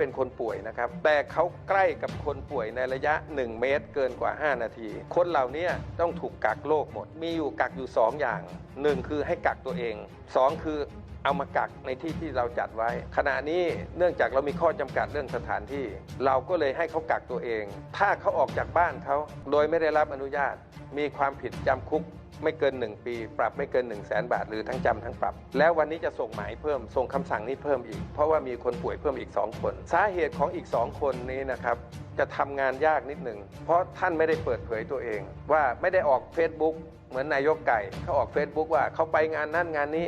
เป็นคนป่วยนะครับ แต่เขาใกล้กับคนป่วยในระยะ 1 เมตรเกินกว่า 5 นาที คนเหล่านี้ต้องถูกกักโรคหมด มีอยู่กักอยู่ 2 อย่าง 1 คือให้กักตัวเอง 2 คือเอามากักในที่ที่เราจัดไว้ ขณะนี้เนื่องจากเรามีข้อจำกัดเรื่องสถานที่ เราก็เลยให้เขากักตัวเอง ถ้าเขาออกจากบ้านเขาโดยไม่ได้รับอนุญาต มีความผิดจำคุก ไม่เกิน 1 ปี ปรับไม่เกิน 1 0 0 0 0แสนบาท หรือทั้งจำทั้งปรับ แล้ววันนี้จะส่งหมายเพิ่ม ส่งคำสั่งนี้เพิ่มอีก เพราะว่ามีคนป่วยเพิ่มอีก 2 คน สาเหตุของอีก 2 คนนี้นะครับจะทำงานยากนิดหนึ่ง เพราะท่านไม่ได้เปิดเผยตัวเอง ว่าไม่ได้ออก Facebook เหมือนนายกไก่เขาออก Facebook ว่าเขาไปงานนั่นงานนี้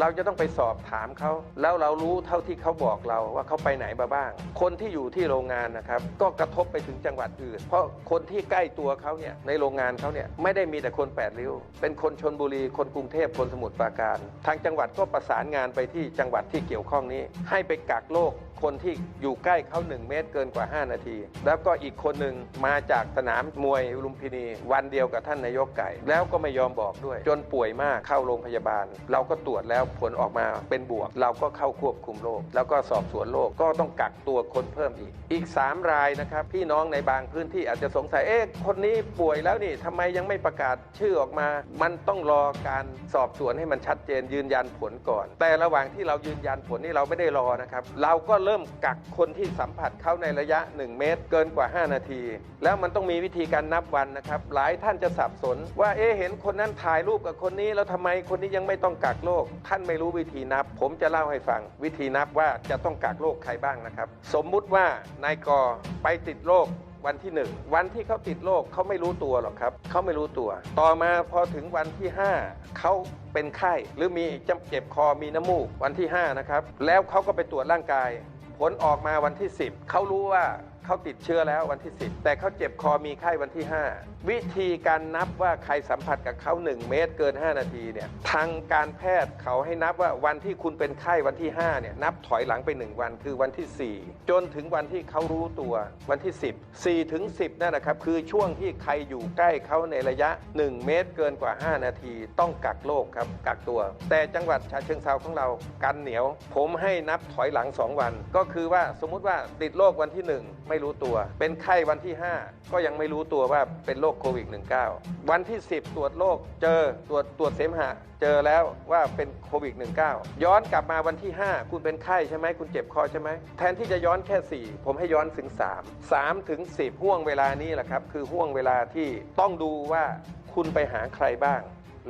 เราจะต้องไปสอบถามเขา แล้วเรารู้เท่าที่เขาบอกเราว่าเขาไปไหนมาบ้าง คนที่อยู่ที่โรงงานนะครับ ก็กระทบไปถึงจังหวัดอื่น เพราะคนที่ใกล้ตัวเขาเนี่ยในโรงงานเขาเนี่ยไม่ได้มีแต่คนแปดริ้ว เป็นคนชนบุรี คนกรุงเทพคนสมุทรปราการ ทางจังหวัดก็ประสานงานไปที่จังหวัดที่เกี่ยวข้องนี้ ให้ไปกักโรค คนที่อยู่ใกล้เขา1 เมตรเกินกว่า 5 นาที แล้วก็อีกคนหนึ่งมาจากสนามมวยลุมพินี วันเดียวกับท่านนายกไก่ แล้วก็ไม่ยอมบอกด้วย จนป่วยมากเข้าโรงพยาบาล เราก็ตรวจแล้วผลออกมาเป็นบวก เราก็เข้าควบคุมโรคแล้วก็สอบสวนโรคก็ต้องกักตัวคนเพิ่มอีก อีก 3 รายนะครับพี่น้องในบางพื้นที่อาจจะสงสัยเอ๊ะคนนี้ป่วยแล้วนี่ทำไมยังไม่ประกาศชื่อออกมา มันต้องรอการสอบสวนให้มันชัดเจนยืนยันผลก่อน แต่ระหว่างที่เรายืนยันผลนี่เราไม่ได้รอนะครับเราก็เริ่มกักคนที่สัมผัสเขาในระยะ 1 เมตร เกินกว่า 5 นาที แล้วมันต้องมีวิธีการนับวันนะครับ หลายท่านจะสับสน ว่าเอ๊เห็นคนนั้นถ่ายรูปกับคนนี้ แล้วทำไมคนนี้ยังไม่ต้องกักโรคท่านไม่รู้วิธีนับ ผมจะเล่าให้ฟัง วิธีนับว่าจะต้องกักโรคใครบ้างนะครับ สมมุติว่านายกอไปติดโรควันที่ 1 วันที่เขาติดโรคเขาไม่รู้ตัวหรอกครับเขาไม่รู้ตัว ต่อมาพอถึงวันที่ 5เขาเป็นไข้หรือมีจำเจ็บคอมีน้ำมูกวันที่ 5 นะครับ แล้วเขาก็ไปตรวจร่างกาย ผลออกมาวันที่ 10 เขารู้ว่า เขาติดเชื้อแล้ววันที่ 10 แต่เขาเจ็บคอมีไข้วันที่ 5 วิธีการนับว่าใครสัมผัสกับเขา 1 เมตรเกิน 5 นาทีเนี่ยทางการแพทย์เขาให้นับว่าวันที่คุณเป็นไข้วันที่5เนี่ยนับถอยหลังไป 1 วันคือวันที่ 4 จนถึงวันที่เขารู้ตัววันที่ 10 4ถึง10นั่นนะครับคือช่วงที่ใครอยู่ใกล้เขาในระยะ 1 เมตรเกินกว่า 5 นาที ต้องกักโรคครับกักตัว แต่จังหวัดฉะเชิงเซาของเรากันเหนียว ผมให้นับถอยหลัง 2 วัน ก็คือว่าสมมุติว่าติดโรควันที่ 1 ไม่รู้ตัว เป็นไข้วันที่ 5 ก็ยังไม่รู้ตัวว่าเป็นโรคโควิด -19 วันที่ 10 ตรวจโรคเจอตรวจตรวจเสมหะ เจอแล้วว่าเป็นโควิด -19 ย้อนกลับมาวันที่ 5 คุณเป็นไข้ใช่ไหมคุณเจ็บคอใช่ไหมแทนที่จะย้อนแค่ 4 ผมให้ย้อนถึง 3 3 ถึง 10ห่วงเวลานี้แหละครับคือห่วงเวลาที่ต้องดูว่าคุณไปหาใครบ้าง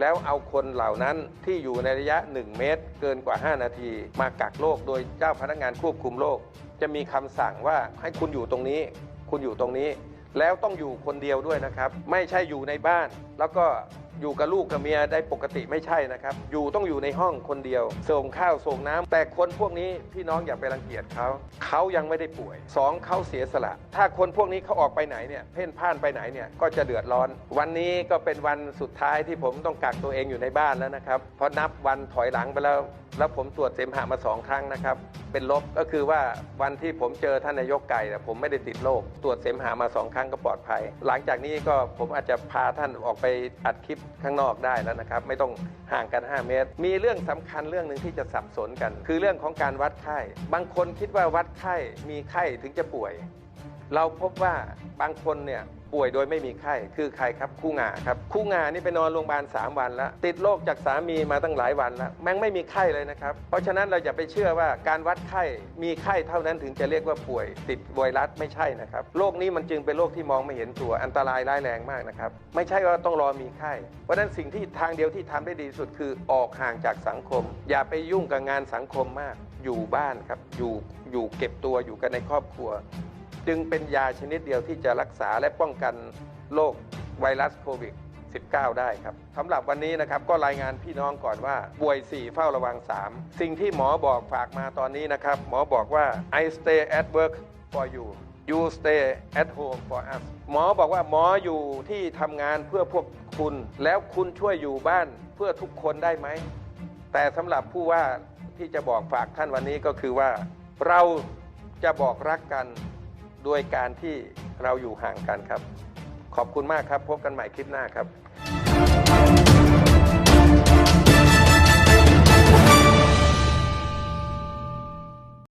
แล้วเอาคนเหล่านั้นที่อยู่ในระยะ 1 เมตร เกินกว่า 5 นาที มากักโรคโดยเจ้าพนักงานควบคุมโรคจะมีคำสั่งว่าให้คุณอยู่ตรงนี้ คุณอยู่ตรงนี้ แล้วต้องอยู่คนเดียวด้วยนะครับ ไม่ใช่อยู่ในบ้าน แล้วก็อยู่กับลูกกับเมียได้ปกติไม่ใช่นะครับ อยู่ต้องอยู่ในห้องคนเดียว ส่งข้าวส่งน้ำแต่คนพวกนี้พี่น้องอย่าไปรังเกียจเขาเขายังไม่ได้ป่วยสองเขาเสียสละ ถ้าคนพวกนี้เขาออกไปไหนเนี่ย เพ่นพ่านไปไหนเนี่ยก็จะเดือดร้อน วันนี้ก็เป็นวันสุดท้ายที่ผมต้องกักตัวเองอยู่ในบ้านแล้วนะครับเพราะนับวันถอยหลังไปแล้ว แล้วผมตรวจเสมหะมาสองครั้งนะครับเป็นลบก็คือว่าวันที่ผมเจอท่านนายกไก่ผมไม่ได้ติดโรคตรวจเสมหะมาสองครั้งก็ปลอดภัย หลังจากนี้ก็ผมอาจจะพาท่านออกไปไปอัดคลิปข้างนอกได้แล้วนะครับ ไม่ต้องห่างกัน 5 เมตร มีเรื่องสำคัญเรื่องหนึ่งที่จะสับสนกัน คือเรื่องของการวัดไข้ บางคนคิดว่าวัดไข้มีไข้ถึงจะป่วย เราพบว่าบางคนเนี่ย ป่วยโดยไม่มีไข้คือใครครับคู่งาครับคู่งานี่ไปนอนโรงพยาบาล3วันแล้ว ติดโรคจากสามีมาตั้งหลายวันแล้วแม่งไม่มีไข้เลยนะครับ เพราะฉะนั้นเราอย่าไปเชื่อว่าการวัดไข้มีไข้เท่านั้นถึงจะเรียกว่าป่วย ติดไวรัสไม่ใช่นะครับโรคนี้มันจึงเป็นโรคที่มองไม่เห็นตัวอันตรายร้ายแรงมากนะครับไม่ใช่ว่าต้องรอมีไข้เพราะฉะนั้นสิ่งที่ทางเดียวที่ทำได้ดีสุดคือออกห่างจากสังคม อย่าไปยุ่งกับงานสังคมมาก อยู่บ้านครับอยู่อยู่เก็บตัวอยู่กันในครอบครัว จึงเป็นยาชนิดเดียวที่จะรักษาและป้องกันโรคไวรัสโควิด 19 ได้ครับสำหรับวันนี้นะครับก็รายงานพี่น้องก่อนว่าป่วย 4 เฝ้าระวัง 3 สิ่งที่หมอบอกฝากมาตอนนี้นะครับ หมอบอกว่า I stay at work for you you stay at home for us หมอบอกว่าหมออยู่ที่ทำงานเพื่อพวกคุณ แล้วคุณช่วยอยู่บ้านเพื่อทุกคนได้ไหม แต่สำหรับผู้ว่าที่จะบอกฝากท่านวันนี้ก็คือว่า เราจะบอกรักกัน โดยการที่เราอยู่ห่างกันครับ ขอบคุณมากครับ พบกันใหม่คลิปหน้าครับ